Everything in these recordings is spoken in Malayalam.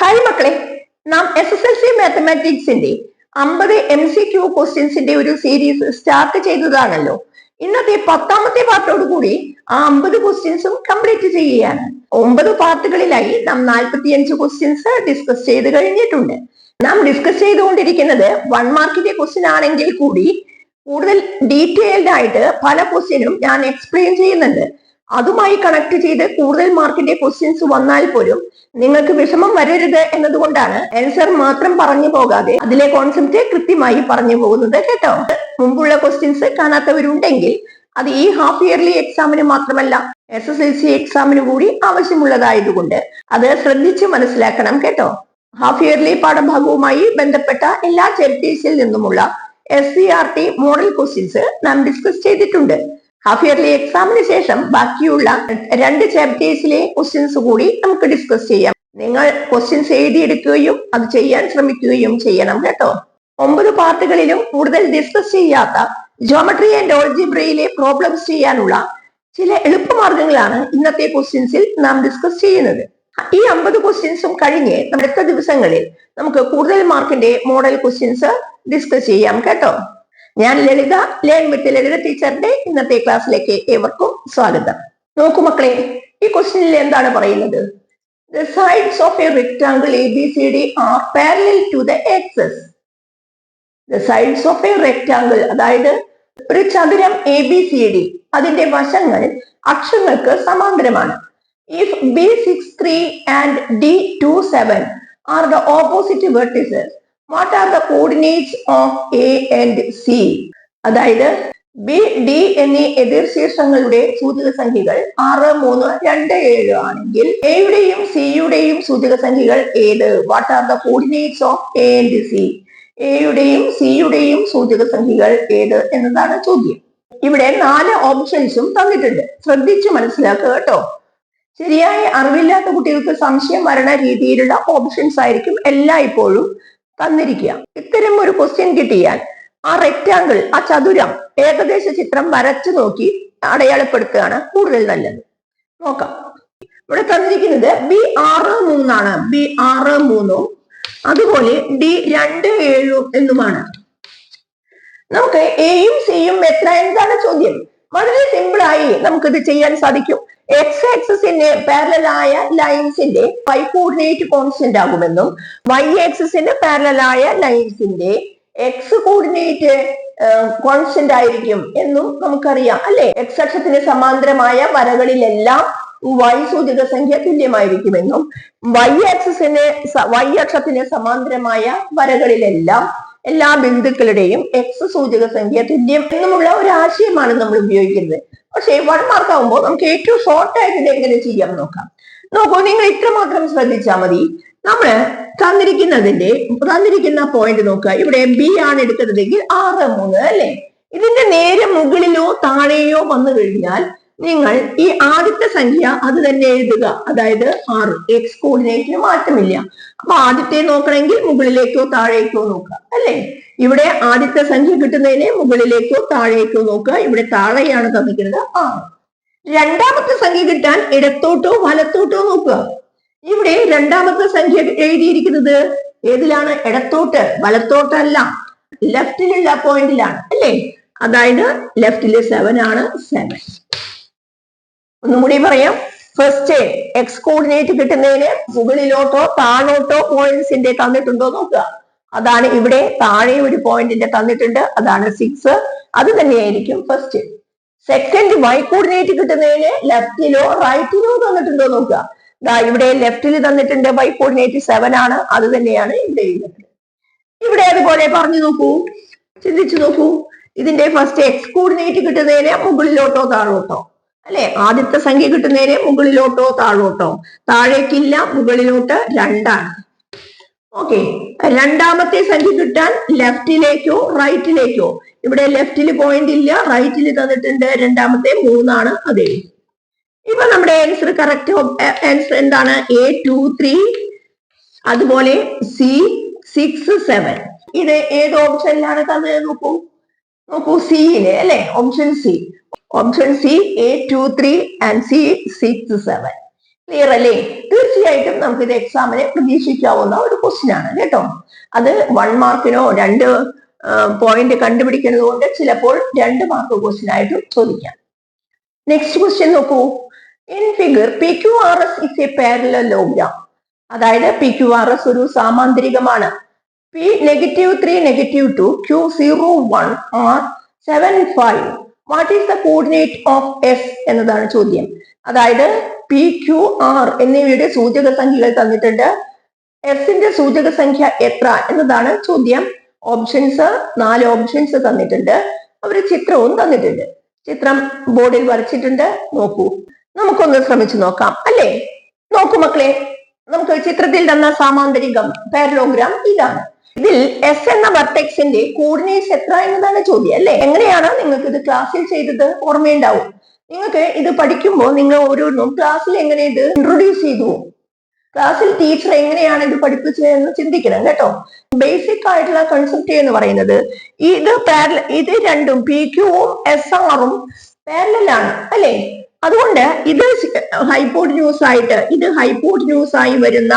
ഹായ് മക്കളെ. നാം എസ് എസ് എൽ സി മാത്തമാറ്റിക്സിന്റെ അമ്പത് എം സി ക്യൂ ക്വസ്റ്റ്യൻസിന്റെ ഒരു സീരീസ് സ്റ്റാർട്ട് ചെയ്തതാണല്ലോ. ഇന്നത്തെ പത്താമത്തെ പാർട്ടോട് കൂടി ആ അമ്പത് ക്വസ്റ്റ്യൻസും കംപ്ലീറ്റ് ചെയ്യുകയാണ്. ഒമ്പത് പാർട്ടുകളിലായി നാം നാൽപ്പത്തിയഞ്ച് ക്വസ്റ്റ്യൻസ് ഡിസ്കസ് ചെയ്ത് കഴിഞ്ഞിട്ടുണ്ട്. നാം ഡിസ്കസ് ചെയ്തുകൊണ്ടിരിക്കുന്നത് വൺ മാർക്കിന്റെ ക്വസ്റ്റ്യൻ ആണെങ്കിൽ കൂടി കൂടുതൽ ഡീറ്റെയിൽഡ് ആയിട്ട് പല ക്വസ്റ്റ്യനും ഞാൻ എക്സ്പ്ലെയിൻ ചെയ്യുന്നുണ്ട്. അതുമായി കണക്ട് ചെയ്ത് കൂടുതൽ മാർക്കിന്റെ ക്വസ്റ്റ്യൻസ് വന്നാൽ പോലും നിങ്ങൾക്ക് വിഷമം വരരുത് എന്നതുകൊണ്ടാണ് ആൻസർ മാത്രം പറഞ്ഞു പോകാതെ അതിലെ കോൺസെപ്റ്റ് കൃത്യമായി പറഞ്ഞു പോകുന്നത് കേട്ടോ. മുമ്പുള്ള ക്വസ്റ്റ്യൻസ് കാണാത്തവരുണ്ടെങ്കിൽ അത് ഈ ഹാഫ് ഇയർലി എക്സാമിന് മാത്രമല്ല എസ് എസ് എൽ സി എക്സാമിന് കൂടി ആവശ്യമുള്ളതായതുകൊണ്ട് അത് ശ്രദ്ധിച്ച് മനസ്സിലാക്കണം കേട്ടോ. ഹാഫ് ഇയർലി പാഠഭാഗവുമായി ബന്ധപ്പെട്ട എല്ലാ ചാരിറ്റീസിൽ നിന്നുമുള്ള S C R T model questions നാം ഡിസ്കസ് ചെയ്തിട്ടുണ്ട്. ഹാഫ് ഇയർലി എക്സാമിന് ശേഷം ബാക്കിയുള്ള രണ്ട് ചാപ്റ്റേഴ്സിലെ ക്വസ്റ്റ്യൻസ് കൂടി നമുക്ക് ഡിസ്കസ് ചെയ്യാം. നിങ്ങൾ ക്വസ്റ്റ്യൻസ് എഴുതിയെടുക്കുകയും അത് ചെയ്യാൻ ശ്രമിക്കുകയും ചെയ്യണം കേട്ടോ. ഒമ്പത് പാർട്ടുകളിലും കൂടുതൽ ഡിസ്കസ് ചെയ്യാത്ത ജോമട്രി ആൻഡ് ഓൾജിബ്രയിലെ പ്രോബ്ലംസ് ചെയ്യാനുള്ള ചില എളുപ്പമാർഗങ്ങളാണ് ഇന്നത്തെ ക്വസ്റ്റ്യൻസിൽ നാം ഡിസ്കസ് ചെയ്യുന്നത്. ഈ അമ്പത് ക്വസ്റ്റ്യൻസും കഴിഞ്ഞ് അടുത്ത ദിവസങ്ങളിൽ നമുക്ക് കൂടുതൽ മാർക്കിന്റെ മോഡൽ ക്വസ്റ്റ്യൻസ് ഡിസ്കസ് ചെയ്യാം കേട്ടോ. ഞാൻ ലളിത ലേൺ വിത്ത് ലളിത ടീച്ചറിന്റെ ഇന്നത്തെ ക്ലാസ്സിലേക്ക് ഏവർക്കും സ്വാഗതം. നോക്കൂ മക്കളെ ഈ ക്വസ്റ്റ്യനിൽ എന്താണ് പറയുന്നത്? The sides of a rectangle A B C D are parallel to the axes the sides of a rectangle അതായത് ഒരു ചതുരം എ ബി സി ഡി അതിന്റെ വശങ്ങൾ അക്ഷങ്ങൾക്ക് സമാന്തരമാണ്. If B six three and D two seven are the opposite vertices what are the coordinates of A and C അതായത് ബി ഡി എന്നീ എതിർ ശീർഷങ്ങളുടെ സൂചക സംഖ്യകൾ ആറ് മൂന്ന് രണ്ട് ഏഴ് ആണെങ്കിൽ എയുടെയും സിയുടെയും സൂചക സംഖ്യകൾ ഏത്? What are the coordinates of A and C എയുടെയും സിയുടെയും സൂചക സംഖ്യകൾ ഏത് എന്നതാണ് ചോദ്യം. ഇവിടെ നാല് ഓപ്ഷൻസും തന്നിട്ടുണ്ട്. ശ്രദ്ധിച്ച് മനസ്സിലാക്കുക കേട്ടോ. ശരിയായ അറിവില്ലാത്ത കുട്ടികൾക്ക് സംശയം വരണ രീതിയിലുള്ള ഓപ്ഷൻസ് ആയിരിക്കും എല്ലായ്പ്പോഴും തന്നിരിക്കുക. ഇത്തരം ഒരു ക്വസ്റ്റ്യൻ കിട്ടിയാൽ ആ റെക്റ്റാങ്കിൾ ആ ചതുരം ഏകദേശ ചിത്രം വരച്ചു നോക്കി അടയാളപ്പെടുത്തുകയാണ് കൂടുതൽ നല്ലത്. നോക്കാം. ഇവിടെ തന്നിരിക്കുന്നത് ബി ആറ് മൂന്നാണ്. ബി ആറ് മൂന്നും അതുപോലെ ഡി രണ്ട് ഏഴും എന്നുമാണ്. നമുക്ക് എയും സിയും എത്ര? എന്താണ് ചോദ്യം? വളരെ സിമ്പിൾ ആയി നമുക്കിത് ചെയ്യാൻ സാധിക്കും. എക്സ് ആക്സിന്റെ പാരലായ ലൈൻസിന്റെ വൈ കോർഡിനേറ്റ് കോൺസ്റ്റന്റ് ആകുമെന്നും വൈ ആക്സിന്റെ പാരലായ ലൈൻസിന്റെ എക്സ് കോർഡിനേറ്റ് കോൺസ്റ്റന്റ് ആയിരിക്കും എന്നും നമുക്കറിയാം അല്ലെ? എക്സ് അക്ഷത്തിന് സമാന്തരമായ വരകളിലെല്ലാം വൈ സൂചിക സംഖ്യ തുല്യമായിരിക്കുമെന്നും വൈ ആക്സിന് വൈ അക്ഷത്തിന് സമാന്തരമായ വരകളിലെല്ലാം എല്ലാ ബിന്ദുക്കളുടെയും എക്സ് സൂചക സംഖ്യ തുല്യം എന്നുമുള്ള ഒരു ആശയമാണ് നമ്മൾ ഉപയോഗിക്കുന്നത്. പക്ഷേ വൺ മാർക്ക് ആകുമ്പോൾ നമുക്ക് ഏറ്റവും ഷോർട്ട് ആയിട്ട് എങ്ങനെ ചെയ്യാം നോക്കാം. നോക്കൂ നിങ്ങൾ ഇത്രമാത്രം ശ്രദ്ധിച്ചാൽ മതി. നമ്മൾ തന്നിരിക്കുന്നതിന്റെ തന്നിരിക്കുന്ന പോയിന്റ് നോക്കുക. ഇവിടെ ബി ആണ് എടുക്കുന്നതെങ്കിൽ ആറ് മൂന്ന് അല്ലെ? ഇതിന്റെ നേരെ മുകളിലോ താഴെയോ വന്നു കഴിഞ്ഞാൽ നിങ്ങൾ ഈ ആദ്യത്തെ സംഖ്യ അത് തന്നെ എഴുതുക. അതായത് ആറ്. എക്സ് കോർഡിനേറ്റിന് മാറ്റമില്ല. അപ്പൊ ആദ്യത്തെ നോക്കണമെങ്കിൽ മുകളിലേക്കോ താഴേക്കോ നോക്കുക. അല്ലെ? ഇവിടെ ആദ്യത്തെ സംഖ്യ കിട്ടുന്നതിനെ മുകളിലേക്കോ താഴേക്കോ നോക്കുക. ഇവിടെ താഴെയാണ് തന്നിരിക്കുന്നത് ആറ്. രണ്ടാമത്തെ സംഖ്യ കിട്ടാൻ ഇടത്തോട്ടോ വലത്തോട്ടോ നോക്കുക. ഇവിടെ രണ്ടാമത്തെ സംഖ്യ എഴുതിയിരിക്കുന്നത് ഏതിലാണ്? ഇടത്തോട്ട്. വലത്തോട്ടല്ല. ലെഫ്റ്റിലുള്ള പോയിന്റിലാണ് അല്ലേ? അതായത് ലെഫ്റ്റിൽ സെവൻ ആണ്. സെവൻ ഒന്നും കൂടി പറയാം. ഫസ്റ്റ് എക്സ് കോർഡിനേറ്റ് കിട്ടുന്നതിന് മുകളിലോട്ടോ താഴോട്ടോ പോയിന്റ്സിന്റെ തന്നിട്ടുണ്ടോ നോക്കുക. അതാണ് ഇവിടെ താഴെ ഒരു പോയിന്റിന്റെ തന്നിട്ടുണ്ട്. അതാണ് സിക്സ് അത് തന്നെയായിരിക്കും ഫസ്റ്റ് സെക്കൻഡ് വൈ കോർഡിനേറ്റ് കിട്ടുന്നതിന് ലെഫ്റ്റിലോ റൈറ്റിലോ തന്നിട്ടുണ്ടോ നോക്കുക. ദാ ഇവിടെ ലെഫ്റ്റിൽ തന്നിട്ടുണ്ട് വൈ കോർഡിനേറ്റ് സെവൻ ആണ്. അത് തന്നെയാണ് ഇവിടെ ഇവിടെ അതുപോലെ പറഞ്ഞു നോക്കൂ. ചിന്തിച്ചു നോക്കൂ. ഇതിന്റെ ഫസ്റ്റ് എക്സ് കോർഡിനേറ്റ് കിട്ടുന്നതിന് മുകളിലോട്ടോ താഴോട്ടോ. അല്ലെ? ആദ്യത്തെ സംഖ്യ കിട്ടുന്നതിന് മുകളിലോട്ടോ താഴോട്ടോ? താഴേക്കില്ല മുകളിലോട്ട് രണ്ടാണ്. ഓക്കെ. രണ്ടാമത്തെ സംഖ്യ കിട്ടാൻ ലെഫ്റ്റിലേക്കോ റൈറ്റിലേക്കോ? ഇവിടെ ലെഫ്റ്റിൽ പോയിന്റ് ഇല്ല റൈറ്റിൽ തന്നിട്ടുണ്ട് രണ്ടാമത്തെ മൂന്നാണ് അതെ. ഇപ്പൊ നമ്മുടെ ആൻസർ കറക്റ്റ് ആൻസർ എന്താണ്? എ ടു ത്രീ അതുപോലെ സി സിക്സ് സെവൻ ഇത് ഏത് ഓപ്ഷനിലാണ് തന്നത്? നോക്കൂ. നോക്കൂ സിയിൽ അല്ലെ? Option C option C A two three and C six seven clear അല്ലേ? തീർച്ചയായിട്ടും നമുക്ക് ഇത് എക്സാമിനെ പ്രതീക്ഷിക്കാവുന്ന ഒരു ക്വസ്റ്റ്യൻ ആണ് കേട്ടോ. അത് വൺ മാർക്കിനോ രണ്ട് പോയിന്റ് കണ്ടുപിടിക്കുന്നത് കൊണ്ട് ചിലപ്പോൾ രണ്ട് മാർക്ക് ക്വസ്റ്റ്യൻ ആയിട്ടും ചോദിക്കാം. നെക്സ്റ്റ് ക്വസ്റ്റ്യൻ നോക്കൂ. In figure P Q R S is a parallelogram അതായത് പി ക്യു ആർ എസ് ഒരു സാമാന്തരികമാണ്. P negative three negative two Q zero one R seven five what is the coordinate of F എന്നതാണ് ചോദ്യം. അതായത് പി ക്യു ആർ എന്നിവയുടെ സൂചക സംഖ്യകൾ തന്നിട്ടുണ്ട്. എഫിന്റെ സൂചക സംഖ്യ എത്ര എന്നതാണ് ചോദ്യം. ഓപ്ഷൻസ് നാല് ഓപ്ഷൻസ് തന്നിട്ടുണ്ട്. അവർ ചിത്രവും തന്നിട്ടുണ്ട്. ചിത്രം ബോർഡിൽ വരച്ചിട്ടുണ്ട്. നോക്കൂ. നമുക്കൊന്ന് ശ്രമിച്ചു നോക്കാം അല്ലേ? നോക്കൂ മക്കളെ നമുക്ക് ചിത്രത്തിൽ തന്ന സാമാന്തരികം പാരലോഗ്രാം ഇതാണ്. ഇതിൽ എസ് എന്ന വർട്ടെക്സിന്റെ കോർഡിനേറ്റ്സ് എത്ര എന്നതാണ് ചോദ്യം അല്ലെ? എങ്ങനെയാണ് നിങ്ങൾക്ക് ഇത് ക്ലാസ്സിൽ ചെയ്തത് ഓർമ്മയുണ്ടാവും? നിങ്ങൾക്ക് ഇത് പഠിക്കുമ്പോൾ നിങ്ങൾ ഓരോന്നും ക്ലാസ്സിൽ എങ്ങനെ ഇത് ഇൻട്രൊഡ്യൂസ് ചെയ്തു? ക്ലാസ്സിൽ ടീച്ചർ എങ്ങനെയാണ് ഇത് പഠിപ്പിച്ചതെന്ന് ചിന്തിക്കണം കേട്ടോ. ബേസിക് ആയിട്ടുള്ള കൺസെപ്റ്റ് എന്ന് പറയുന്നത് ഇത് പാരല ഇത് രണ്ടും പി ക്യൂവും എസ് ആറും പാരലാണ് അല്ലെ? അതുകൊണ്ട് ഇത് ഹൈപ്പോട്ടിന്യൂസ് ആയിട്ട് ഇത് ഹൈപ്പോട്ടിന്യൂസ് ആയി വരുന്ന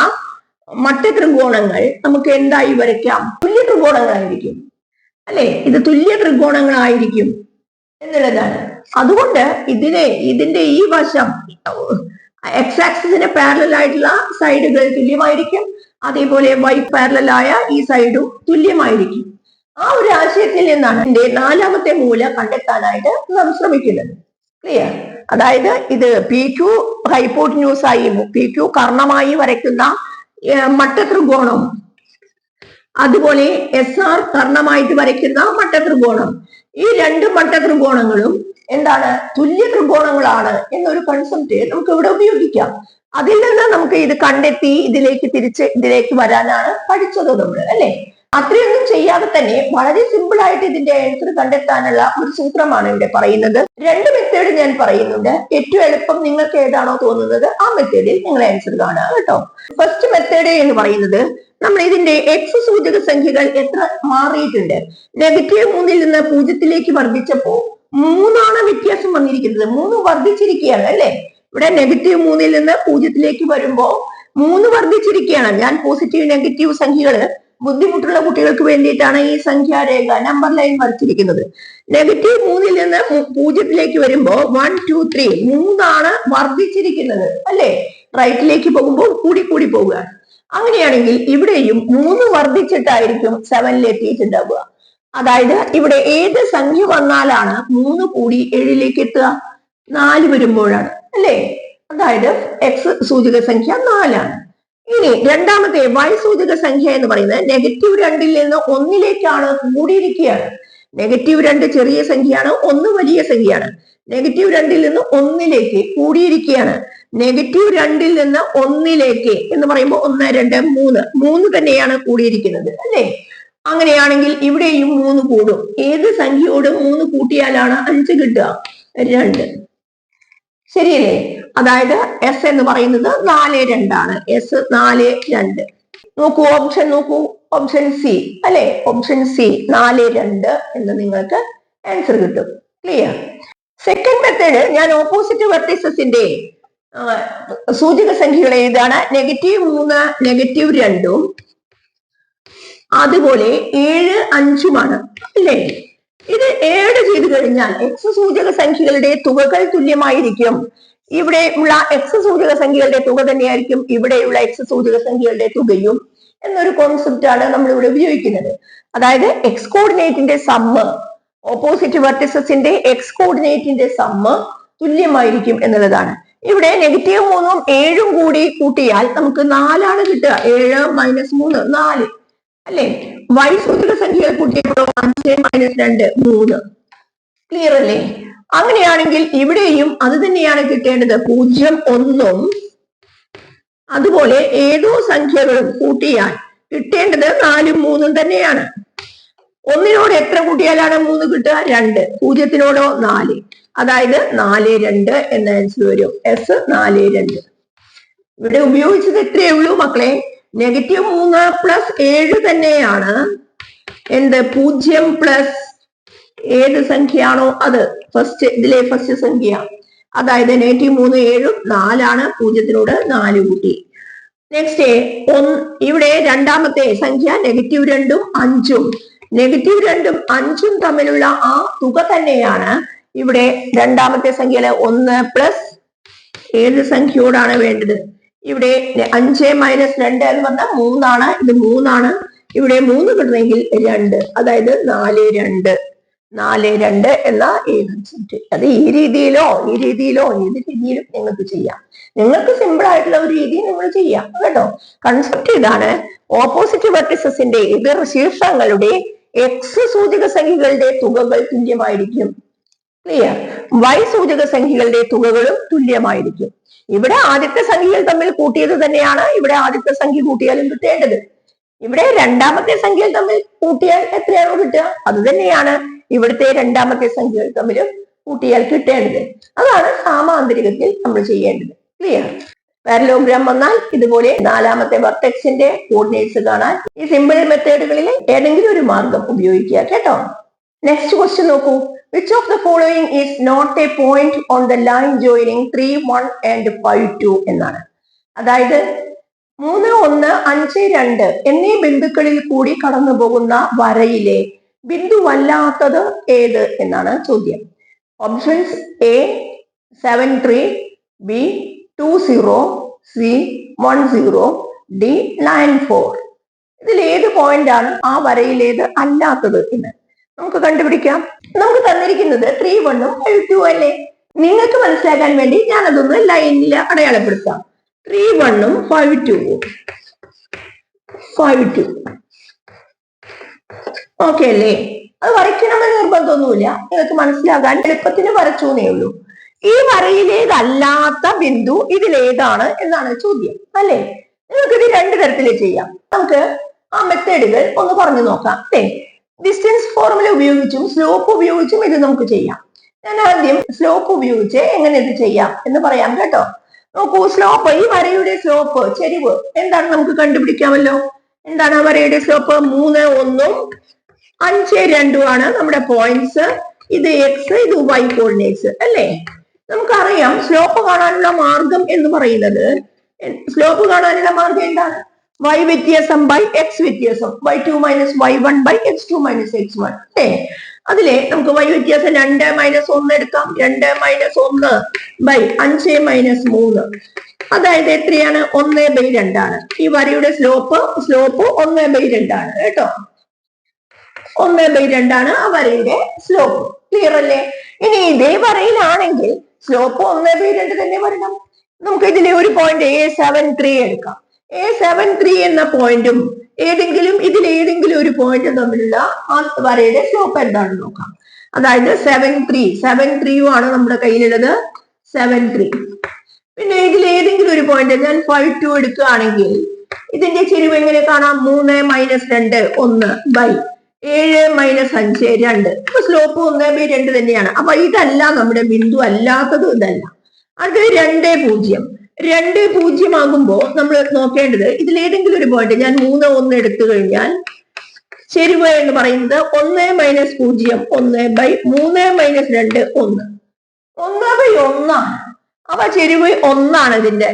മറ്റ് ത്രികോണങ്ങൾ നമുക്ക് എന്തായി വരയ്ക്കാം? തുല്യ ത്രികോണങ്ങളായിരിക്കും. അല്ലെ? ഇത് തുല്യ ത്രികോണങ്ങളായിരിക്കും എന്നുള്ളതാണ്. അതുകൊണ്ട് ഇതിനെ ഇതിന്റെ ഈ വശം എക്സ് ആക്സിസിന് പാരലൽ ആയിട്ടുള്ള സൈഡുകൾ തുല്യമായിരിക്കും. അതേപോലെ വൈ പാരലായ ഈ സൈഡും തുല്യമായിരിക്കും. ആ ഒരു ആശയത്തിൽ നിന്നാണ് ഇതിന്റെ നാലാമത്തെ മൂല കണ്ടെത്താനായിട്ട് നാം ശ്രമിക്കുന്നത്. ക്ലിയർ അതായത് ഇത് പി ക്യു ഹൈപ്പോട്ട് ആയി പി ക്യു കർണമായി വരയ്ക്കുന്ന മട്ടത്രികോണം അതുപോലെ എസ് ആർ കർണമായിട്ട് വരയ്ക്കുന്ന മട്ടത്രികോണം ഈ രണ്ട് മട്ടത്രികോണങ്ങളും എന്താണ്? തുല്യ ത്രികോണങ്ങളാണ് എന്നൊരു കൺസെപ്റ്റ് നമുക്ക് ഇവിടെ ഉപയോഗിക്കാം. അതിൽ നിന്ന് നമുക്ക് ഇത് കണ്ടെത്തി ഇതിലേക്ക് തിരിച്ച് ഇതിലേക്ക് വരാനാണ് പഠിച്ചത് നമ്മൾ അല്ലെ? അത്രയൊന്നും ചെയ്യാതെ തന്നെ വളരെ സിമ്പിൾ ആയിട്ട് ഇതിന്റെ ആൻസർ കണ്ടെത്താനുള്ള ഒരു സൂത്രമാണ് ഇവിടെ പറയുന്നത്. രണ്ട് മെത്തേഡ് ഞാൻ പറയുന്നുണ്ട്. ഏറ്റവും എളുപ്പം നിങ്ങൾക്ക് ഏതാണോ തോന്നുന്നത് ആ മെത്തേഡിൽ നിങ്ങൾ ആൻസർ കാണുക കേട്ടോ. ഫസ്റ്റ് മെത്തേഡ് എന്ന് പറയുന്നത് നമ്മൾ ഇതിന്റെ എക്സ് സൂചക സംഖ്യകൾ എത്ര മാറിയിട്ടുണ്ട്. നെഗറ്റീവ് മൂന്നിൽ നിന്ന് പൂജ്യത്തിലേക്ക് വർദ്ധിച്ചപ്പോ മൂന്നാണ് വ്യത്യാസം വന്നിരിക്കുന്നത്. മൂന്ന് വർദ്ധിച്ചിരിക്കുകയാണ് അല്ലെ? ഇവിടെ നെഗറ്റീവ് മൂന്നിൽ നിന്ന് പൂജ്യത്തിലേക്ക് വരുമ്പോ മൂന്ന് വർദ്ധിച്ചിരിക്കുകയാണ്. ഞാൻ പോസിറ്റീവ് നെഗറ്റീവ് സംഖ്യകൾ ബുദ്ധിമുട്ടുള്ള കുട്ടികൾക്ക് വേണ്ടിയിട്ടാണ് ഈ സംഖ്യാരേഖ നമ്പർ ലൈൻ വരച്ചിരിക്കുന്നത് നെഗറ്റീവ് മൂന്നിൽ നിന്ന് പൂജ്യത്തിലേക്ക് വരുമ്പോൾ വൺ ടു ത്രീ മൂന്നാണ് വർദ്ധിച്ചിരിക്കുന്നത് അല്ലേ? റൈറ്റിലേക്ക് പോകുമ്പോൾ കൂടി കൂടി പോവുക. അങ്ങനെയാണെങ്കിൽ ഇവിടെയും മൂന്ന് വർദ്ധിച്ചിട്ടായിരിക്കും സെവനിൽ എത്തിയിട്ടുണ്ടാവുക. അതായത് ഇവിടെ ഏത് സംഖ്യ വന്നാലാണ് മൂന്ന് കൂടി ഏഴിലേക്ക് എത്തുക? നാല് വരുമ്പോഴാണ് അല്ലേ? അതായത് എക്സ് സൂചക സംഖ്യ നാലാണ്. ഇനി രണ്ടാമത്തെ വൈ സൂചക സംഖ്യ എന്ന് പറയുന്നത് നെഗറ്റീവ് രണ്ടിൽ നിന്ന് ഒന്നിലേക്കാണ് കൂടിയിരിക്കുകയാണ്. നെഗറ്റീവ് രണ്ട് ചെറിയ സംഖ്യയാണ് ഒന്ന് വലിയ സംഖ്യയാണ്. നെഗറ്റീവ് രണ്ടിൽ നിന്ന് ഒന്നിലേക്ക് കൂടിയിരിക്കുകയാണ്. നെഗറ്റീവ് രണ്ടിൽ നിന്ന് ഒന്നിലേക്ക് എന്ന് പറയുമ്പോൾ ഒന്ന് രണ്ട് മൂന്ന്. മൂന്ന് തന്നെയാണ് കൂടിയിരിക്കുന്നത് അല്ലേ? അങ്ങനെയാണെങ്കിൽ ഇവിടെയും മൂന്ന് കൂടും. ഏത് സംഖ്യയോട് മൂന്ന് കൂട്ടിയാലാണ് അഞ്ച് കിട്ടുക? രണ്ട്. ശരിയല്ലേ? അതായത് എസ് എന്ന് പറയുന്നത് നാല് രണ്ടാണ്. എസ് നാല് രണ്ട്. നോക്കൂ ഓപ്ഷൻ നോക്കൂ. ഓപ്ഷൻ സി അല്ലെ? ഓപ്ഷൻ സി നാല് രണ്ട് എന്ന് നിങ്ങൾക്ക് ആൻസർ കിട്ടും. ക്ലിയർ സെക്കൻഡ് മെത്തേഡ് ഞാൻ ഓപ്പോസിറ്റ് വെർട്ടിസസിന്റെ സൂചക സംഖ്യകൾ എഴുതാണ് നെഗറ്റീവ് മൂന്ന് നെഗറ്റീവ് രണ്ടും അതുപോലെ ഏഴ് അഞ്ചുമാണ്. അല്ലേ? ഇത് ഏഡ് ചെയ്ത് കഴിഞ്ഞാൽ എക്സ് സൂചക സംഖ്യകളുടെ തുകകൾ തുല്യമായിരിക്കും. ഇവിടെ ഉള്ള എക്സ് സൂചക സംഖ്യകളുടെ തുക തന്നെയായിരിക്കും ഇവിടെയുള്ള എക്സ് സൂചക സംഖ്യകളുടെ തുകയും എന്നൊരു കോൺസെപ്റ്റ് ആണ് നമ്മൾ ഇവിടെ ഉപയോഗിക്കുന്നത്. അതായത് എക്സ് കോർഡിനേറ്റിന്റെ സമ്മ് ഓപ്പോസിറ്റ് വെർട്ടിസസിന്റെ എക്സ് കോർഡിനേറ്റിന്റെ സമ്മ് തുല്യമായിരിക്കും എന്നുള്ളതാണ്. ഇവിടെ നെഗറ്റീവ് മൂന്നും ഏഴും കൂടി കൂട്ടിയാൽ നമുക്ക് നാലാണ് കിട്ടുക. ഏഴ് മൈനസ് മൂന്ന് നാല്. അല്ലെ? വൈ സൂചക സംഖ്യകൾ കൂട്ടിയപ്പോൾ അഞ്ച് മൈനസ് രണ്ട് മൂന്ന്. ക്ലിയർ അല്ലേ? അങ്ങനെയാണെങ്കിൽ ഇവിടെയും അത് തന്നെയാണ് കിട്ടേണ്ടത്. പൂജ്യം ഒന്നും അതുപോലെ ഏതോ സംഖ്യകളും കൂട്ടിയാൽ കിട്ടേണ്ടത് നാലും മൂന്നും തന്നെയാണ്. ഒന്നിനോട് എത്ര കൂട്ടിയാലാണ് മൂന്ന് കിട്ടുക? രണ്ട്. പൂജ്യത്തിനോടോ നാല്. അതായത് നാല് രണ്ട് എന്ന ആൻസർ വരും. എസ് നാല് രണ്ട്. ഇവിടെ ഉപയോഗിച്ചത് എത്രയേ ഉള്ളൂ മക്കളെ. നെഗറ്റീവ് മൂന്ന് പ്ലസ് ഏഴ് തന്നെയാണ്. എന്ത്? പൂജ്യം പ്ലസ് ഏത് സംഖ്യയാണോ അത്? ഫസ്റ്റ് ഇതിലെ ഫസ്റ്റ് സംഖ്യ. അതായത് നെഗറ്റീവ് മൂന്ന് ഏഴും നാലാണ് പൂജ്യത്തിനോട് നാല് കൂട്ടി. നെക്സ്റ്റ് ഒന്ന് ഇവിടെ രണ്ടാമത്തെ സംഖ്യ നെഗറ്റീവ് രണ്ടും അഞ്ചും. നെഗറ്റീവ് രണ്ടും അഞ്ചും തമ്മിലുള്ള ആ തുക തന്നെയാണ് ഇവിടെ രണ്ടാമത്തെ സംഖ്യയിലെ ഒന്ന് പ്ലസ് ഏത് സംഖ്യയോടാണ് വേണ്ടത്? ഇവിടെ അഞ്ച് മൈനസ് രണ്ട് എന്ന് പറഞ്ഞാൽ മൂന്നാണ്. ഇത് മൂന്നാണ്. ഇവിടെ മൂന്ന് കിട്ടണമെങ്കിൽ രണ്ട് അതായത് നാല് രണ്ട്. നാല് രണ്ട് എന്ന സെറ്റ് അത് ഈ രീതിയിലോ ഈ രീതിയിലോ ഏത് രീതിയിലും നിങ്ങൾക്ക് ചെയ്യാം. നിങ്ങൾക്ക് സിമ്പിൾ ആയിട്ടുള്ള ഒരു രീതി നിങ്ങൾ ചെയ്യാം കേട്ടോ? കൺസെപ്റ്റ് ഇതാണ് ഓപ്പോസിറ്റ് വെർട്ടിസസിന്റെ എതിർ ശീർഷങ്ങളുടെ എക്സ് സൂചക സംഖ്യകളുടെ തുകകൾ തുല്യമായിരിക്കും. ക്ലിയർ വൈ സൂചക സംഖ്യകളുടെ തുകകളും തുല്യമായിരിക്കും. ഇവിടെ ആദ്യത്തെ സംഖ്യകൾ തമ്മിൽ കൂട്ടിയത് തന്നെയാണ് ഇവിടെ ആദ്യത്തെ സംഖ്യ കൂട്ടിയാലും കിട്ടേണ്ടത്. ഇവിടെ രണ്ടാമത്തെ സംഖ്യകൾ തമ്മിൽ കൂട്ടിയാൽ എത്രയാണോ കിട്ടുക? അത് തന്നെയാണ് ഇവിടുത്തെ രണ്ടാമത്തെ സംഖ്യകൾ തമ്മിലും കൂട്ടിയാൽ കിട്ടേണ്ടത്. അതാണ് സാമാന്തരികത്തിൽ നമ്മൾ ചെയ്യേണ്ടത്. ക്ലിയർ പാരലോഗ്രാം വന്നാൽ ഇതുപോലെ നാലാമത്തെ വർട്ടെക്സിന്റെ കോർഡിനേറ്റ്സ് കാണാൻ ഈ സിമ്പിൾ മെത്തേഡുകളിൽ ഏതെങ്കിലും ഒരു മാർഗം ഉപയോഗിക്കുക കേട്ടോ. നെക്സ്റ്റ് ക്വസ്റ്റ്യൻ നോക്കൂ. Which of the following is not a point on the line joining three one and five two എന്നാണ്? അതായത് മൂന്ന് ഒന്ന് അഞ്ച് രണ്ട് എന്നീ ബിന്ദുക്കളിൽ കൂടി കടന്നു പോകുന്ന വരയിലെ ബിന്ദുവല്ലാത്തത് ഏത് എന്നാണ് ചോദ്യം. Options A seven three B two zero C one zero D nine four ഇതിൽ ഏത് പോയിന്റ് ആണ് ആ വരയിലേത് അല്ലാത്തത് എന്ന്? നമുക്ക് കണ്ടുപിടിക്കാം. നമുക്ക് തന്നിരിക്കുന്നത് ത്രീ വണ്ണും എൽ ടു അല്ലേ? നിങ്ങൾക്ക് മനസ്സിലാക്കാൻ വേണ്ടി ഞാൻ അതൊന്ന് ലൈനിൽ അടയാളപ്പെടുത്താം. ത്രീ വണ്ണും five two five two okay അല്ലേ? അത് വരയ്ക്കണമെന്ന് നിർബന്ധമൊന്നുമില്ല. നിങ്ങൾക്ക് മനസ്സിലാകാൻ എളുപ്പത്തിന് വരച്ചു എന്നേ ഉള്ളൂ. ഈ വരയിലേതല്ലാത്ത ബിന്ദു ഇതിലേതാണ് എന്നാണ് ചോദ്യം. അല്ലേ? നിങ്ങൾക്ക് ഇത് രണ്ട് തരത്തിൽ ചെയ്യാം. നമുക്ക് ആ മെത്തേഡുകൾ ഒന്ന് പറഞ്ഞു നോക്കാം. അല്ലേ? ഡിസ്റ്റൻസ് ഫോർമുല ഉപയോഗിച്ചും സ്ലോപ്പ് ഉപയോഗിച്ചും ഇത് നമുക്ക് ചെയ്യാം. ഞാൻ ആദ്യം സ്ലോപ്പ് ഉപയോഗിച്ച് എങ്ങനെ ഇത് ചെയ്യാം എന്ന് പറയാം കേട്ടോ. നോക്കൂ സ്ലോപ്പ് ഈ വരയുടെ സ്ലോപ്പ് ചെരിവ് എന്താണ് നമുക്ക് കണ്ടുപിടിക്കാമല്ലോ? എന്താണ് ആ വരയുടെ സ്ലോപ്പ് മൂന്ന് ഒന്നും അഞ്ച് ആണ് നമ്മുടെ പോയിന്റ്സ് ഇത് എക്സ് ഇത് വൈ കോർഡിനേറ്റ്സ് അല്ലേ? നമുക്കറിയാം സ്ലോപ്പ് കാണാനുള്ള മാർഗം എന്ന് പറയുന്നത് സ്ലോപ്പ് കാണാനുള്ള മാർഗം എന്താണ്? വൈ വ്യത്യാസം ബൈ എക്സ് വ്യത്യാസം. Y two minus Y one by X two minus X one അല്ലേ? അതിലെ നമുക്ക് വൈ വ്യത്യാസം രണ്ട് മൈനസ് ഒന്ന് എടുക്കാം. രണ്ട് മൈനസ് ഒന്ന് ബൈ അഞ്ച് മൈനസ് മൂന്ന്. അതായത് എത്രയാണ്? ഒന്ന് ബൈ രണ്ടാണ് ഈ വരയുടെ സ്ലോപ്പ് സ്ലോപ്പ് ഒന്ന് ബൈ രണ്ടാണ് കേട്ടോ. ഒന്ന് ബൈ രണ്ടാണ് ആ വരയുടെ സ്ലോപ്പ് ക്ലിയർ അല്ലേ? ഇനി ഇതേ വരയിലാണെങ്കിൽ സ്ലോപ്പ് ഒന്ന് ബൈ രണ്ട് തന്നെ വരണം. നമുക്ക് ഇതിലെ ഒരു പോയിന്റ് എ സെവൻ ത്രീ എടുക്കാം. എ സെവൻ ത്രീ എന്ന പോയിന്റും ഏതെങ്കിലും ഇതിൽ ഏതെങ്കിലും ഒരു പോയിന്റും തമ്മിലുള്ള ആ വരയുടെ സ്ലോപ്പ് എന്താണെന്ന് നോക്കാം. അതായത് സെവൻ ത്രീ സെവൻ ത്രീയും ആണ് നമ്മുടെ കയ്യിലുള്ളത്. സെവൻ ത്രീ പിന്നെ ഇതിൽ ഏതെങ്കിലും ഒരു പോയിന്റ് ഞാൻ ഫൈവ് ടു എടുക്കുകയാണെങ്കിൽ ഇതിന്റെ ചെരിവ് എങ്ങനെ കാണാം? മൂന്ന് മൈനസ് രണ്ട് ഒന്ന് ബൈ ഏഴ് മൈനസ് അഞ്ച് രണ്ട്. അപ്പൊ സ്ലോപ്പ് ഒന്ന് ബൈ രണ്ട് തന്നെയാണ്. അപ്പൊ ഇതല്ല നമ്മുടെ ബിന്ദു അല്ലാത്തത് ഇതല്ല. അത് രണ്ട് പൂജ്യം. രണ്ട് പൂജ്യം ആകുമ്പോ നമ്മൾ നോക്കേണ്ടത് ഇതിൽ ഏതെങ്കിലും ഒരു പോയിന്റ് ഞാൻ മൂന്ന് ഒന്ന് എടുത്തു കഴിഞ്ഞാൽ ശരി എന്ന് പറയുന്നത് ഒന്ന് മൈനസ് പൂജ്യം ഒന്ന് ബൈ മൂന്ന് മൈനസ് രണ്ട് ഒന്ന്. ഒന്ന് ബൈ ഒന്നാണ് അപ്പൊ ചെരുവ് ഒന്നാണ് ഇതിന്റെ.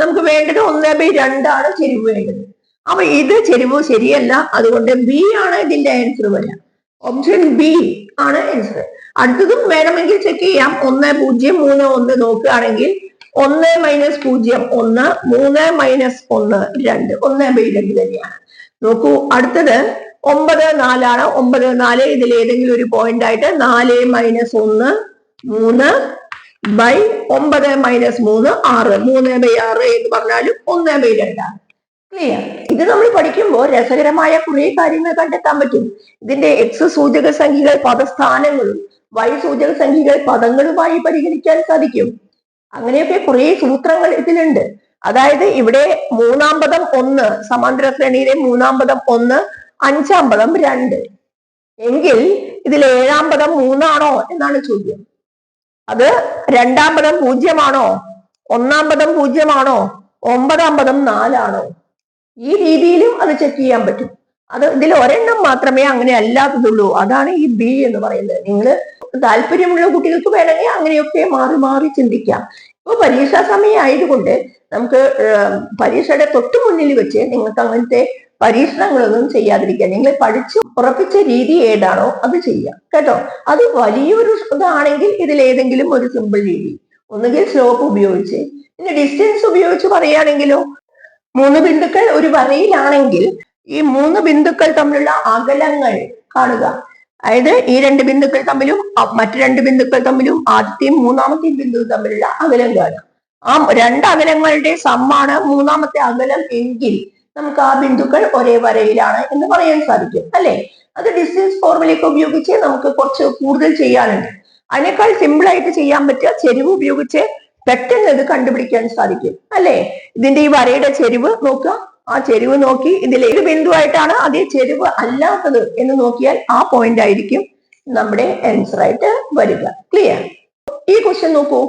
നമുക്ക് വേണ്ടത് ഒന്ന് ബൈ രണ്ടാണ് ചെരുവ് വേണ്ടത്. അപ്പൊ ഇത് ചെരുവ് ശരിയല്ല. അതുകൊണ്ട് ബി ആണ് ഇതിന്റെ ആൻസർ വരിക. ഓപ്ഷൻ ബി ആണ് ആൻസർ അടുത്തതും വേണമെങ്കിൽ ചെക്ക് ചെയ്യാം. ഒന്ന് പൂജ്യം മൂന്ന് ഒന്ന് നോക്കുകയാണെങ്കിൽ ഒന്ന് മൈനസ് പൂജ്യം ഒന്ന് മൂന്ന് മൈനസ് ഒന്ന് രണ്ട്. ഒന്ന് ബൈ രണ്ട് തന്നെയാണ്. നോക്കൂ അടുത്തത് ഒമ്പത് നാലാണ്. ഒമ്പത് നാല് ഇതിൽ ഏതെങ്കിലും ഒരു പോയിന്റ് ആയിട്ട് നാല് മൈനസ് ഒന്ന് മൂന്ന് ബൈ ഒമ്പത് മൈനസ് മൂന്ന് ആറ്. മൂന്ന് ബൈ ആറ് എന്ന് പറഞ്ഞാലും ഒന്ന് ബൈ രണ്ടാണ് ക്ലിയർ ഇത് നമ്മൾ പഠിക്കുമ്പോൾ രസകരമായ കുറെ കാര്യങ്ങൾ കണ്ടെത്താൻ പറ്റും. ഇതിന്റെ എക്സ് സൂചക സംഖ്യകൾ പദസ്ഥാനങ്ങളും വൈ സൂചക സംഖ്യകൾ പദങ്ങളുമായി പരിഗണിക്കാൻ സാധിക്കും. അങ്ങനെയൊക്കെ കുറേ സൂത്രങ്ങൾ ഇതിലുണ്ട്. അതായത് ഇവിടെ മൂന്നാം പദം ഒന്ന് സമാന്തര ശ്രേണിയിലെ മൂന്നാം പദം ഒന്ന് അഞ്ചാം പദം രണ്ട്. എങ്കിൽ ഇതിൽ ഏഴാം പദം മൂന്നാണോ എന്നാണ് ചോദ്യം. അത് രണ്ടാം പദം പൂജ്യമാണോ? ഒന്നാം പദം പൂജ്യമാണോ? ഒമ്പതാം പദം നാലാണോ? ഈ രീതിയിലും അത് ചെക്ക് ചെയ്യാൻ പറ്റും. അത് ഇതിൽ ഒരെണ്ണം മാത്രമേ അങ്ങനെ അല്ലാത്തതുള്ളൂ. അതാണ് ഈ ബി എന്ന് പറയുന്നത്. നിങ്ങൾ താല്പര്യമുള്ള കുട്ടികൾക്ക് വേണമെങ്കിൽ അങ്ങനെയൊക്കെ മാറി മാറി ചിന്തിക്കാം. ഇപ്പൊ പരീക്ഷാ സമയം ആയതുകൊണ്ട് നമുക്ക് പരീക്ഷയുടെ തൊട്ടു മുന്നിൽ വെച്ച് നിങ്ങൾക്ക് അങ്ങനത്തെ പരീക്ഷണങ്ങളൊന്നും ചെയ്യാതിരിക്കുക. നിങ്ങൾ പഠിച്ചു ഉറപ്പിച്ച രീതി ഏതാണോ അത് ചെയ്യാം കേട്ടോ? അത് വലിയൊരു ഇതാണെങ്കിൽ ഇതിലേതെങ്കിലും ഒരു സിമ്പിൾ രീതി. ഒന്നുകിൽ സ്ലോപ്പ് ഉപയോഗിച്ച്. പിന്നെ ഡിസ്റ്റൻസ് ഉപയോഗിച്ച് പറയുകയാണെങ്കിലോ മൂന്ന് ബിന്ദുക്കൾ ഒരു വരയിലാണെങ്കിൽ ഈ മൂന്ന് ബിന്ദുക്കൾ തമ്മിലുള്ള അകലങ്ങൾ കാണുക. അതായത് ഈ രണ്ട് ബിന്ദുക്കൾ തമ്മിലും മറ്റു രണ്ട് ബിന്ദുക്കൾ തമ്മിലും ആദ്യത്തെയും മൂന്നാമത്തെയും ബിന്ദു തമ്മിലുള്ള അകലം കാണാം ആ രണ്ട് അകലങ്ങളുടെ സമ്മാണ് മൂന്നാമത്തെ അകലം എങ്കിൽ നമുക്ക് ആ ബിന്ദുക്കൾ ഒരേ വരയിലാണ് എന്ന് പറയാൻ സാധിക്കും അല്ലെ? അത് ഡിസ്റ്റൻസ് ഫോർമുലയൊക്കെ ഉപയോഗിച്ച് നമുക്ക് കുറച്ച് കൂടുതൽ ചെയ്യാനുണ്ട്. അതിനേക്കാൾ സിമ്പിൾ ആയിട്ട് ചെയ്യാൻ പറ്റുക ചെരിവ് ഉപയോഗിച്ച് പെട്ടെന്ന് ഇത് കണ്ടുപിടിക്കാൻ സാധിക്കും അല്ലെ? ഇതിന്റെ ഈ വരയുടെ ചെരിവ് നോക്കുക. ആ ചെരിവ് നോക്കി ഇതിൽ ഏത് ബിന്ദുവായിട്ടാണ് അതേ ചെരിവ് അല്ലാത്തത് എന്ന് നോക്കിയാൽ ആ പോയിന്റ് ആയിരിക്കും നമ്മുടെ ആൻസർ ആയിട്ട് വരിക. ക്ലിയർ ഈ ക്വസ്റ്റ്യൻ നോക്കൂ.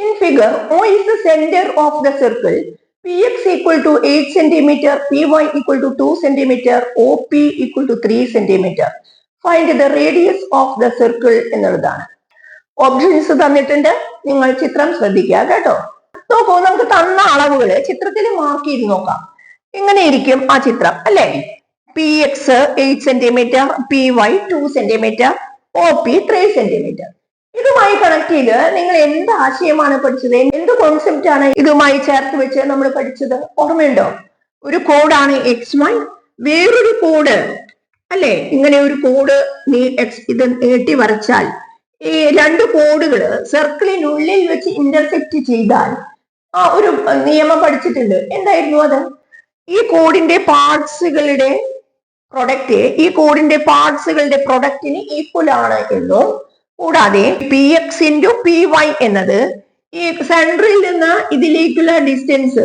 In figure O is the centre of the circle P X equal to eight centimetre P Y equal to two centimetre O P equal to three centimetre find the radius of the circle എന്നുള്ളതാണ്. ഓപ്ഷൻസ് തന്നിട്ടുണ്ട്. നിങ്ങൾ ചിത്രം ശ്രദ്ധിക്കുക കേട്ടോ. നോക്കൂ നമുക്ക് തന്ന അളവുകൾ ചിത്രത്തിൽ മാർക്ക് ചെയ്ത് നോക്കാം. ഇങ്ങനെ ഇരിക്കും ആ ചിത്രം അല്ലെ? P X eight centimetre P Y two centimetre O P three centimetre ഇതുമായി കണക്ട് ചെയ്ത് നിങ്ങൾ എന്ത് ആശയമാണ് പഠിച്ചത്? എന്ത് കോൺസെപ്റ്റ് ആണ് ഇതുമായി ചേർത്ത് വെച്ച് നമ്മൾ പഠിച്ചത്? ഓർമ്മയുണ്ടോ? ഒരു കോഡാണ് എക്സ് വൈ വേറൊരു കോഡ് അല്ലെ? ഇങ്ങനെ ഒരു കോഡ് നീ എക്സ് ഇത് നീട്ടി വരച്ചാൽ ഈ രണ്ട് കോഡുകൾ സർക്കിളിനുള്ളിൽ വെച്ച് ഇന്റർസെക്ട് ചെയ്താൽ ആ ഒരു നിയമം പഠിച്ചിട്ടുണ്ട്. എന്തായിരുന്നു അത്? ഈ കോഡിന്റെ പാർട്സുകളുടെ പ്രൊഡക്റ്റ് ഈ കോഡിന്റെ പാർട്സുകളുടെ പ്രൊഡക്റ്റിന് ഈക്വൽ ആണ് എന്നും കൂടാതെ P X into P Y എന്നത് ഈ സെൻട്രിൽ നിന്ന് ഇതിലേക്കുള്ള ഡിസ്റ്റൻസ്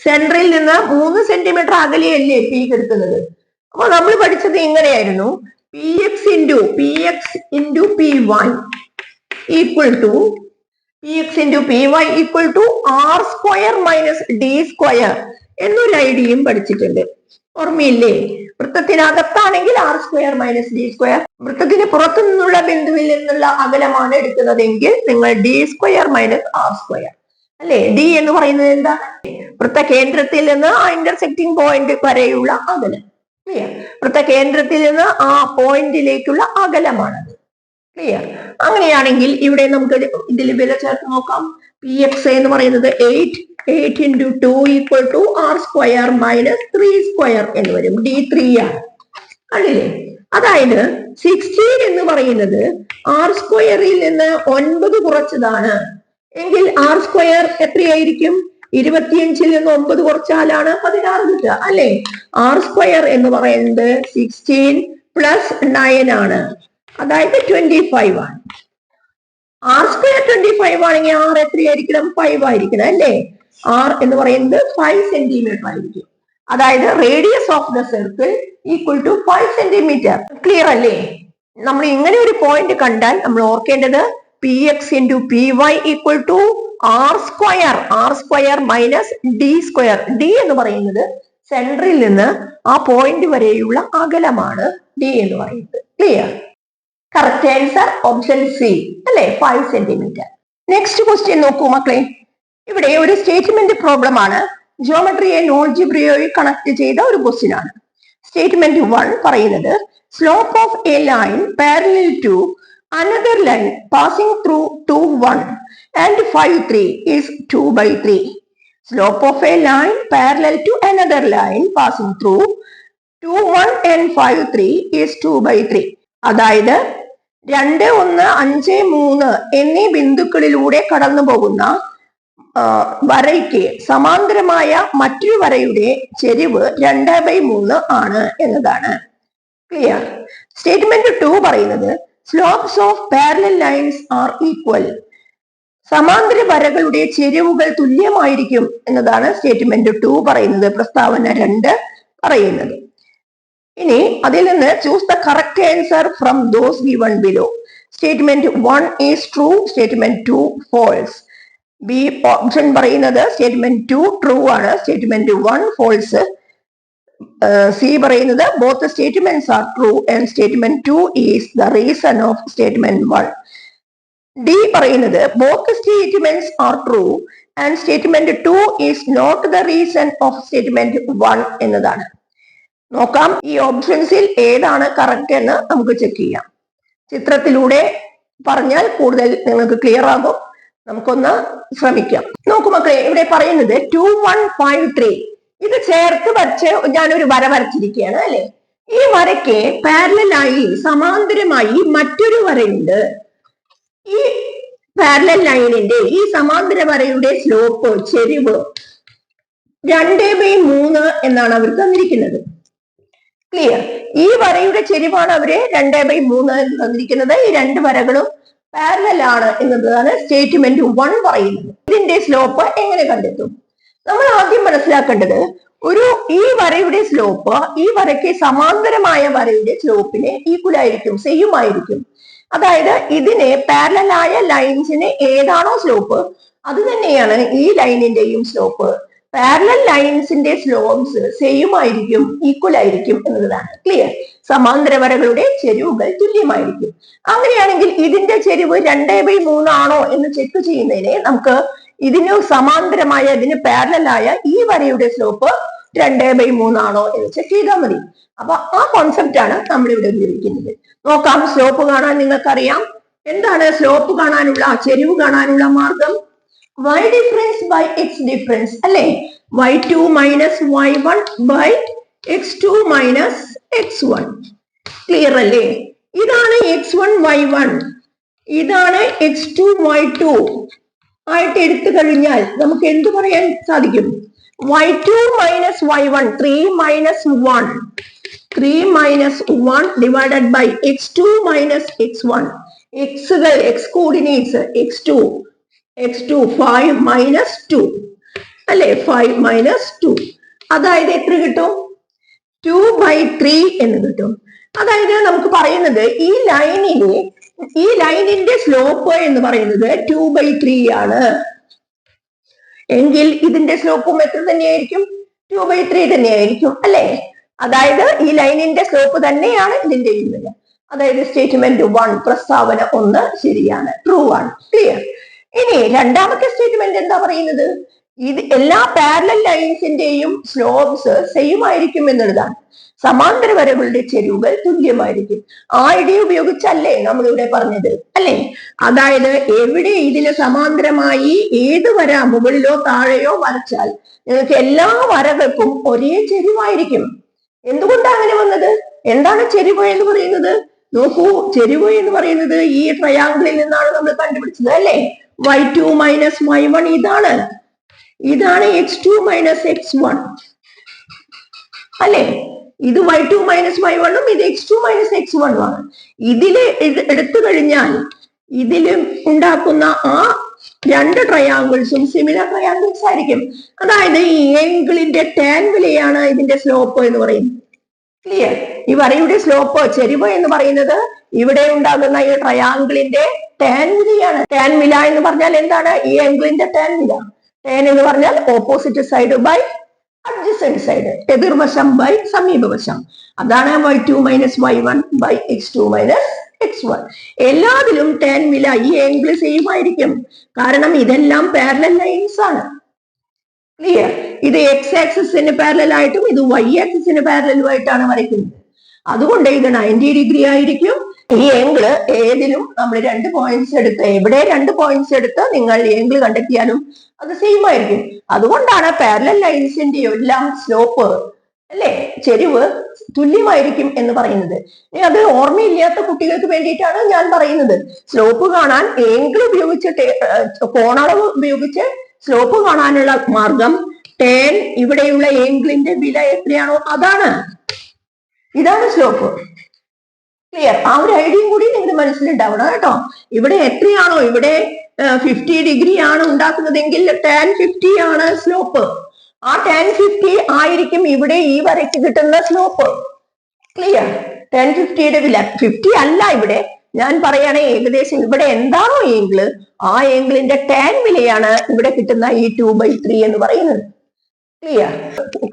സെൻട്രിൽ നിന്ന് മൂന്ന് സെന്റിമീറ്റർ അകലെയല്ലേ പി എടുക്കുന്നത് അപ്പൊ നമ്മൾ പഠിച്ചത് ഇങ്ങനെയായിരുന്നു. P X into P X into P Y equal to P X into P Y equal to R square minus D square എന്നൊരു ഐഡിയയും പഠിച്ചിട്ടുണ്ട്. ഓർമ്മയില്ലേ? വൃത്തത്തിനകത്താണെങ്കിൽ R square minus D square വൃത്തത്തിന് പുറത്തു നിന്നുള്ള ബിന്ദുവിൽ നിന്നുള്ള അകലമാണ് എടുക്കുന്നതെങ്കിൽ നിങ്ങൾ D square minus R square അല്ലെ? ഡി എന്ന് പറയുന്നത് എന്താ? വൃത്ത കേന്ദ്രത്തിൽ നിന്ന് ആ ഇന്റർസെക്റ്റിംഗ് പോയിന്റ് വരെയുള്ള അകലം. ക്ലിയർ വൃത്ത കേന്ദ്രത്തിൽ നിന്ന് ആ പോയിന്റിലേക്കുള്ള അകലമാണത്. ക്ലിയർ അങ്ങനെയാണെങ്കിൽ ഇവിടെ നമുക്ക് ഇതിൽ വില ചേർത്ത് നോക്കാം. പി എക്സ് എന്ന് പറയുന്നത് eight eight into two equal to R square minus three square എന്ന് വരും. ഡി ത്രീ ആണ്. അല്ലേ അതായത് സിക്സ്റ്റീൻ എന്ന് പറയുന്നത് ആർ സ്ക്വയറിൽ നിന്ന് ഒൻപത് കുറച്ചതാണ്. എങ്കിൽ ആർ സ്ക്വയർ എത്രയായിരിക്കും? ഇരുപത്തിയഞ്ചിൽ നിന്ന് ഒമ്പത് കുറച്ചാലാണ് പതിനാറ് കിട്ടുക. അല്ലെ? ആർ സ്ക്വയർ എന്ന് പറയുന്നത് സിക്സ്റ്റീൻ പ്ലസ് നയൻ ആണ്. അതായത് ട്വന്റി ഫൈവ് ആണ്. ആർ സ്ക്വയർ ട്വന്റി ഫൈവ് ആണെങ്കിൽ ആർ എത്രയായിരിക്കണം? ഫൈവ് ആയിരിക്കണം. അല്ലേ? ആർ എന്ന് പറയുന്നത് ഫൈവ് സെന്റിമീറ്റർ ആയിരിക്കും. അതായത് radius of the circle equal to five centimetre clear അല്ലേ? നമ്മൾ ഇങ്ങനെ ഒരു പോയിന്റ് കണ്ടാൽ നമ്മൾ ഓർക്കേണ്ടത് P X into P Y equal to R square R square minus D square D എന്ന് പറയുന്നത് സെന്ററിൽ നിന്ന് ആ പോയിന്റ് വരെയുള്ള അകലമാണ് ഡി എന്ന് പറയുന്നത്. Clear correct answer option C അല്ലെ? ഫൈവ് സെന്റിമീറ്റർ നെക്സ്റ്റ് ക്വസ്റ്റ്യൻ നോക്കൂ മക്കളെ. ഇവിടെ ഒരു സ്റ്റേറ്റ്മെന്റ് പ്രോബ്ലം ആണ്. ജിയോമെട്രിയെ നോൺ ജിബ്രിയോയിൽ കണക്ട് ചെയ്ത ഒരു ക്വസ്റ്റ്യൻ ആണ്. സ്റ്റേറ്റ്മെന്റ് വൺ പറയുന്നത് slope of a line parallel to another line passing through two one and five three is two by three slope of a line parallel to another line passing through two one and five three is two by three അതായത് രണ്ട് ഒന്ന് അഞ്ച് മൂന്ന് എന്നീ ബിന്ദുക്കളിലൂടെ കടന്നു പോകുന്ന വരയ്ക്ക് സമാന്തരമായ മറ്റൊരു വരയുടെ ചെരിവ് രണ്ട് ബൈ മൂന്ന് ആണ് എന്നതാണ്. ക്ലിയർ സ്റ്റേറ്റ്മെന്റ് ടു പറയുന്നത് slopes of parallel lines are equal സമാന്തര വരകളുടെ ചെരിവുകൾ തുല്യമായിരിക്കും എന്നതാണ് സ്റ്റേറ്റ്മെന്റ് ടു പറയുന്നത് പ്രസ്താവന രണ്ട് പറയുന്നത്. ഇനി അതിൽ നിന്ന് choose the correct answer from those given below statement one is true statement two false B option പറയുന്നത് സ്റ്റേറ്റ്മെന്റ് ടു ട്രൂ ആണ്. സ്റ്റേറ്റ്മെന്റ് വൺ ഫോൾസ് സി പറയുന്നത് both statements are true and statement two is the reason of statement one D പറയുന്നത് both statements are true and statement two is not the reason of statement one എന്നതാണ്. നോക്കാം. ഈ ഓപ്ഷൻസിൽ ഏതാണ് കറക്റ്റ് എന്ന് നമുക്ക് ചെക്ക് ചെയ്യാം. ചിത്രത്തിലൂടെ പറഞ്ഞാൽ കൂടുതൽ നിങ്ങൾക്ക് ക്ലിയർ ആകും. നമുക്കൊന്ന് ശ്രമിക്കാം. നോക്കൂ മക്കളെ ഇവിടെ പറയുന്നത് ടു വൺ ഫൈവ് ത്രീ ഇത് ചേർത്ത് വരച്ച് ഞാനൊരു വര വരച്ചിരിക്കുകയാണ് അല്ലെ? ഈ വരയ്ക്ക് പാരലായി സമാന്തരമായി മറ്റൊരു വരയുണ്ട്. ഈ പാരലൽ ലൈനിന്റെ ഈ സമാന്തര വരയുടെ സ്ലോപ്പ് ചെരിവ് രണ്ട് ബൈ മൂന്ന് എന്നാണ് അവർ തന്നിരിക്കുന്നത്. ക്ലിയർ ഈ വരയുടെ ചെരിവാണ് അവർ രണ്ട് ബൈ മൂന്ന് തന്നിരിക്കുന്നത്. ഈ രണ്ട് വരകളും പാരലൽ ആണ് എന്നതാണ് സ്റ്റേറ്റ്മെന്റ് വൺ പറയുന്നത്. ഇതിന്റെ സ്ലോപ്പ് എങ്ങനെ കണ്ടെത്തും? നമ്മൾ ആദ്യം മനസ്സിലാക്കേണ്ടത് ഒരു ഈ വരയുടെ സ്ലോപ്പ് ഈ വരയ്ക്ക് സമാന്തരമായ വരയുടെ സ്ലോപ്പിന് ഈക്വൽ ആയിരിക്കും സെയിം ആയിരിക്കും. അതായത് ഇതിന് പാരലായ ലൈൻസിന് ഏതാണോ സ്ലോപ്പ് അത് തന്നെയാണ് ഈ ലൈനിന്റെയും സ്ലോപ്പ് പാരലൽ ലൈൻസിന്റെ സ്ലോപ്സ് സെയിം ആയിരിക്കും ഈക്വൽ ആയിരിക്കും എന്നതാണ്. ക്ലിയർ സമാന്തര വരകളുടെ ചെരിവുകൾ തുല്യമായിരിക്കും. അങ്ങനെയാണെങ്കിൽ ഇതിന്റെ ചെരിവ് രണ്ടേ ബൈ മൂന്നാണോ എന്ന് ചെക്ക് ചെയ്യുന്നതിനെ നമുക്ക് ഇതിന് സമാന്തരമായ ഇതിന് പാരലായ ഈ വരയുടെ സ്ലോപ്പ് രണ്ടേ ബൈ മൂന്നാണോ എന്ന് ചെക്ക് ചെയ്താൽ മതി. അപ്പൊ ആ കോൺസെപ്റ്റ് ആണ് നമ്മൾ ഇവിടെ ഉപയോഗിക്കുന്നത്. നോക്കാം സ്ലോപ്പ് കാണാൻ നിങ്ങൾക്കറിയാം. എന്താണ് സ്ലോപ്പ് കാണാനുള്ള ചെരിവ് കാണാനുള്ള മാർഗം? y difference by X difference അല്ലെ? Y two minus Y one by X two minus X one clear അല്ലേ? ഇതാണ് എക്സ് വൺ വൈ വൺ ഇതാണ് എക്സ് ടു വൈ ടു ആയിട്ട് എടുത്തു കഴിഞ്ഞാൽ നമുക്ക് എന്ത് പറയാൻ സാധിക്കും? Y two minus Y one three minus one three minus one divided by X two minus X one എക്സുകൾ X coordinates X two X two five minus two അല്ലെ? ഫൈവ് മൈനസ് ടു അതായത് എത്ര കിട്ടും? ടു ബൈ ത്രീ എന്ന് കിട്ടും. അതായത് നമുക്ക് പറയുന്നത് ഈ ലൈനിലെ ഈ ലൈനിന്റെ സ്ലോപ്പ് എന്ന് പറയുന്നത് ടു ബൈ ത്രീ ആണ്. എങ്കിൽ ഇതിന്റെ സ്ലോപ്പും എത്ര തന്നെയായിരിക്കും? ടു ബൈ ത്രീ തന്നെയായിരിക്കും അല്ലെ? അതായത് ഈ ലൈനിന്റെ സ്ലോപ്പ് തന്നെയാണ് ഇതിന്റെ ഇന്നത് അതായത് സ്റ്റേറ്റ്മെന്റ് വൺ പ്രസ്താവന ഒന്ന് ശരിയാണ്. ട്രൂ ആണ്. ക്ലിയർ ഇനി രണ്ടാമത്തെ സ്റ്റേറ്റ്മെന്റ് എന്താ പറയുന്നത്? ഇത് എല്ലാ പാരലൽ ലൈൻസിന്റെയും സ്ലോപ്സ് സെയിം ആയിരിക്കും എന്നുള്ളതാണ്. സമാന്തര വരകളുടെ ചെരിവുകൾ തുല്യമായിരിക്കും. ആ ഐഡിയ ഉപയോഗിച്ചല്ലേ നമ്മൾ ഇവിടെ പറഞ്ഞത് അല്ലേ? അതായത് എവിടെ ഇതിന് സമാന്തരമായി ഏത് വര മുകളിലോ താഴെയോ വരച്ചാൽ നിങ്ങൾക്ക് എല്ലാ വരകൾക്കും ഒരേ ചെരിവായിരിക്കും. എന്തുകൊണ്ടാണ് അങ്ങനെ വന്നത്? എന്താണ് ചെരിവ് എന്ന് പറയുന്നത്? നോക്കൂ ചെരിവ് എന്ന് പറയുന്നത് ഈ ട്രയാങ്കിളിൽ നിന്നാണ് നമ്മൾ കണ്ടുപിടിച്ചത് അല്ലേ? Y two minus Y one ഇതാണ്. ഇതാണ് X two minus X one അല്ലെ? ഇത് വൈ ടു മൈനസ് വൈ വണ്ണും ഇത് എക്സ് ടു മൈനസ് എക്സ് വണ്ണും ആണ്. ഇതിൽ എടുത്തു കഴിഞ്ഞാൽ ഇതിലും ഉണ്ടാക്കുന്ന ആ രണ്ട് ട്രയാങ്കിൾസും സിമിലർ ട്രയാങ്കിൾസ് ആയിരിക്കും. അതായത് ഈ ഏങ്കിളിന്റെ ടാൻ വിലയാണ് ഇതിന്റെ സ്ലോപ്പ് എന്ന് പറയുന്നത് ക്ലിയർ ഈ വരയുടെ സ്ലോപ്പ് ചെരിവ് എന്ന് പറയുന്നത് ഇവിടെ ഉണ്ടാകുന്ന ഈ ട്രയാങ്കിളിന്റെ ടാൻ വിലയാണ്. ടാൻ വില എന്ന് പറഞ്ഞാൽ എന്താണ്? ഈ ആംഗിളിന്റെ ടാൻ വില. എന്ന് പറഞ്ഞാൽ opposite side by adjacent side എതിർവശം by സമീപവശം. അതാണ് Y two minus Y one by X two minus X one എല്ലാത്തിലും ടെൻ വില ഈ ആംഗിൾ സെയിം ആയിരിക്കും. കാരണം ഇതെല്ലാം പാരലൽ ലൈൻസ് ആണ്. ക്ലിയർ ഇത് എക്സ് പാരലൽ ആയിട്ടും ഇത് വൈ ആക്സിസിന് പാരലും ആയിട്ടാണ് വരയ്ക്കുന്നത്. അതുകൊണ്ട് ഇത് നയന്റി ഡിഗ്രി ആയിരിക്കും. ഈ ഏങ്കിൾ ഏതിലും നമ്മൾ രണ്ട് പോയിന്റ്സ് എടുത്ത് എവിടെ രണ്ട് പോയിന്റ്സ് എടുത്ത് നിങ്ങൾ ഏംഗിൾ കണ്ടെത്തിയാലും അത് സെയിം ആയിരിക്കും. അതുകൊണ്ടാണ് പാരലൽ ലൈൻസിന്റെ എല്ലാം സ്ലോപ്പ് അല്ലെ? ചെരിവ് തുല്യമായിരിക്കും എന്ന് പറയുന്നത്. അത് ഓർമ്മയില്ലാത്ത കുട്ടികൾക്ക് വേണ്ടിയിട്ടാണ് ഞാൻ പറയുന്നത്. സ്ലോപ്പ് കാണാൻ ഏങ്കിൾ ഉപയോഗിച്ച് കോണളവ് ഉപയോഗിച്ച് സ്ലോപ്പ് കാണാനുള്ള മാർഗം ടേൻ ഇവിടെയുള്ള ഏങ്കിളിന്റെ വില എത്രയാണോ അതാണ്. ഇതാണ് സ്ലോപ്പ് ക്ലിയർ ആ ഒരു ഐഡിയയും കൂടി നിങ്ങളുടെ മനസ്സിലുണ്ടാവണം കേട്ടോ. ഇവിടെ എത്രയാണോ? ഇവിടെ ഫിഫ്റ്റി ഡിഗ്രി ആണ് ഉണ്ടാക്കുന്നതെങ്കിൽ ടാൻ ഫിഫ്റ്റി ആണ് സ്ലോപ്പ് ആ ടാൻ ഫിഫ്റ്റി ആയിരിക്കും ഇവിടെ ഈ വരയ്ക്ക് കിട്ടുന്ന സ്ലോപ്പ് ക്ലിയർ ടെൻ ഫിഫ്റ്റിയുടെ വില. ഫിഫ്റ്റി അല്ല ഇവിടെ. ഞാൻ പറയണേ ഏകദേശം ഇവിടെ എന്താണോ ഏങ്കിൾ ആ ഏങ്കിളിന്റെ ടാൻ വിലയാണ് ഇവിടെ കിട്ടുന്ന ഈ ടു ബൈ ത്രീ എന്ന് പറയുന്നത്. ക്ലിയർ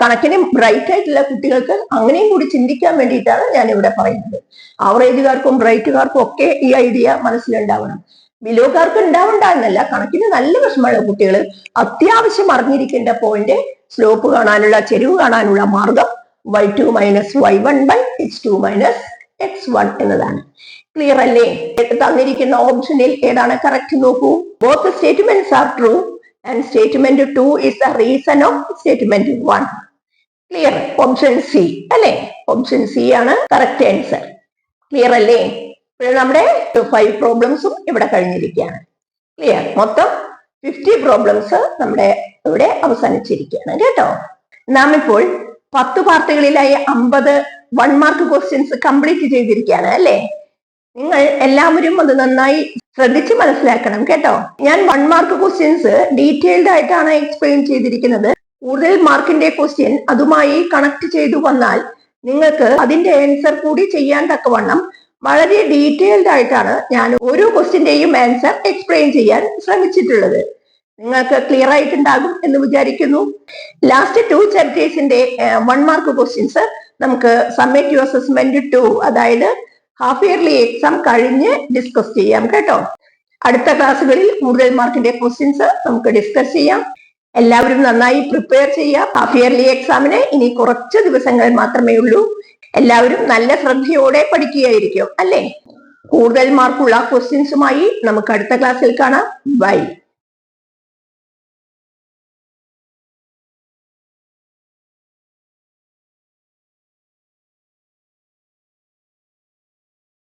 കണക്കിന് ബ്രൈറ്റ് ആയിട്ടുള്ള കുട്ടികൾക്ക് അങ്ങനെയും കൂടി ചിന്തിക്കാൻ വേണ്ടിയിട്ടാണ് ഞാൻ ഇവിടെ പറയുന്നത്. ആവറേജുകാർക്കും ബ്രൈറ്റുകാർക്കും ഒക്കെ ഈ ഐഡിയ മനസ്സിലുണ്ടാവണം. ബിലോക്കാർക്ക് ഉണ്ടാവണ്ട എന്നല്ല കണക്കിന് നല്ല വിഷമമുള്ള കുട്ടികൾ അത്യാവശ്യം അറിഞ്ഞിരിക്കേണ്ട പോയിന്റ് സ്ലോപ്പ് കാണാനുള്ള ചെരിവ് കാണാനുള്ള മാർഗം Y two minus Y one by X two minus X one എന്നതാണ്. ക്ലിയർ അല്ലേ? തന്നിരിക്കുന്ന ഓപ്ഷനിൽ ഏതാണ്? കറക്റ്റ് നോക്കൂ. Both statements are true and statement two is the reason of statement one clear option C അല്ലേ? ഓപ്ഷൻ സി ആണ് കറക്റ്റ് ആൻസർ ക്ലിയർ അല്ലേ? ഇപ്പോൾ നമ്മുടെ ഫൈവ് പ്രോബ്ലംസും ഇവിടെ കഴിഞ്ഞിരിക്കുകയാണ്. ക്ലിയർ മൊത്തം ഫിഫ്റ്റി പ്രോബ്ലംസ് നമ്മുടെ ഇവിടെ അവസാനിച്ചിരിക്കുകയാണ്. കേട്ടോ? നാം ഇപ്പോൾ പത്ത് പാർട്ടുകളിലായി അമ്പത് വൺ മാർക്ക് ക്വസ്റ്റ്യൻസ് കംപ്ലീറ്റ് ചെയ്തിരിക്കുകയാണ് അല്ലേ? നിങ്ങൾ എല്ലാവരും അത് നന്നായി ശ്രദ്ധിച്ച് മനസ്സിലാക്കണം കേട്ടോ? ഞാൻ വൺ മാർക്ക് ക്വസ്റ്റ്യൻസ് ഡീറ്റെയിൽഡ് ആയിട്ടാണ് എക്സ്പ്ലെയിൻ ചെയ്തിരിക്കുന്നത്. കൂടുതൽ മാർക്കിന്റെ ക്വസ്റ്റ്യൻ അതുമായി കണക്ട് ചെയ്തു വന്നാൽ നിങ്ങൾക്ക് അതിന്റെ ആൻസർ കൂടി ചെയ്യാൻ തക്കവണ്ണം വളരെ ഡീറ്റെയിൽഡ് ആയിട്ടാണ് ഞാൻ ഓരോ ക്വസ്റ്റ്യന്റെയും ആൻസർ എക്സ്പ്ലെയിൻ ചെയ്യാൻ ശ്രമിച്ചിട്ടുള്ളത്. നിങ്ങൾക്ക് ക്ലിയർ ആയിട്ടുണ്ടാകും എന്ന് വിചാരിക്കുന്നു. ലാസ്റ്റ് ടു ചാപ്റ്റേഴ്സിന്റെ വൺ മാർക്ക് ക്വസ്റ്റ്യൻസ് നമുക്ക് സമ്മേറ്റീവ് അസസ്മെന്റ് ടു അതായത് ഹാഫ് ഇയർലി എക്സാം കഴിഞ്ഞ് ഡിസ്കസ് ചെയ്യാം കേട്ടോ. അടുത്ത ക്ലാസ്സുകളിൽ കൂടുതൽ മാർക്കിന്റെ ക്വസ്റ്റ്യൻസ് നമുക്ക് ഡിസ്കസ് ചെയ്യാം. എല്ലാവരും നന്നായി പ്രിപ്പയർ ചെയ്യാം ഹാഫ് ഇയർലി എക്സാമിന് ഇനി കുറച്ച് ദിവസങ്ങൾ മാത്രമേ ഉള്ളൂ. എല്ലാവരും നല്ല ശ്രദ്ധയോടെ പഠിക്കുകയായിരിക്കും അല്ലേ? കൂടുതൽ മാർക്കുള്ള ക്വസ്റ്റ്യൻസുമായി നമുക്ക് അടുത്ത ക്ലാസ്സിൽ കാണാം. ബൈ